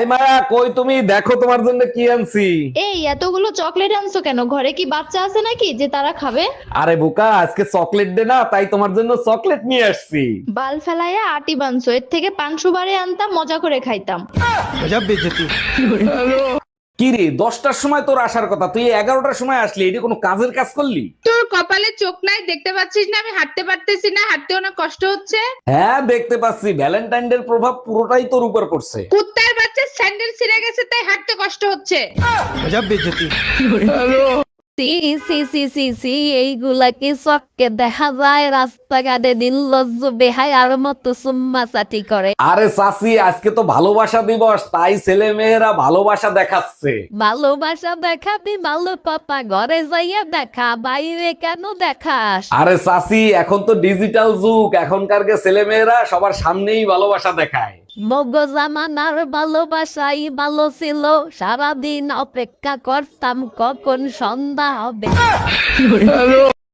এই মায়া কই তুমি? দেখো তোমার জন্য কি আনছি। এই এতগুলো চকলেট আনছো কেন? ঘরে কি বাচ্চা আছে নাকি যে তারা খাবে? আরে বোকা আজকে চকলেট দে না তাই তোমার জন্য চকলেট নিয়ে আসছি। বাল ফেলাইয়া আটি বানছো এর থেকে পান সুবারে আনতাম মজা করে খাইতাম। কি রে দশটার সময় তোর আসার কথা তুই এগারোটার সময় আসলি এটি কোনো কাজের কাজ করলি? তোর কপালে চোখ নাই দেখতে পাচ্ছিস না আমি হাঁটতে পারতেছি না হাঁটতে অনেক কষ্ট হচ্ছে। হ্যাঁ দেখতে পাচ্ছি ভ্যালেন্টাইন ডের প্রভাব পুরোটাই তোর উপর পড়ছে। স্যান্ডেল ছিঁড়ে গেছে তাই হাঁটতে কষ্ট হচ্ছে। সি সি সি সি সি এইগুলা কি চক্কে দেখা যায় রাস্তাঘাটে নির্লজ্জ বেহায়ার মতো সুম্মা চাটি করে। আরে চাচি আজকে তো ভালোবাসা দিবস তাই ছেলে মেয়েরা ভালোবাসা দেখাচ্ছে। ভালোবাসা দেখাবি ভালো পাপা ঘরে যাইয়া দেখা বাইরে কেন দেখাস? আরে চাচি এখন তো ডিজিটাল যুগ এখনকার ছেলে মেয়েরা সবার সামনেই ভালোবাসা দেখায়। মগজামানার ভালোবাসাই ভালো ছিল। সারাদিন অপেক্ষা করতাম কখন সন্ধ্যা হবে।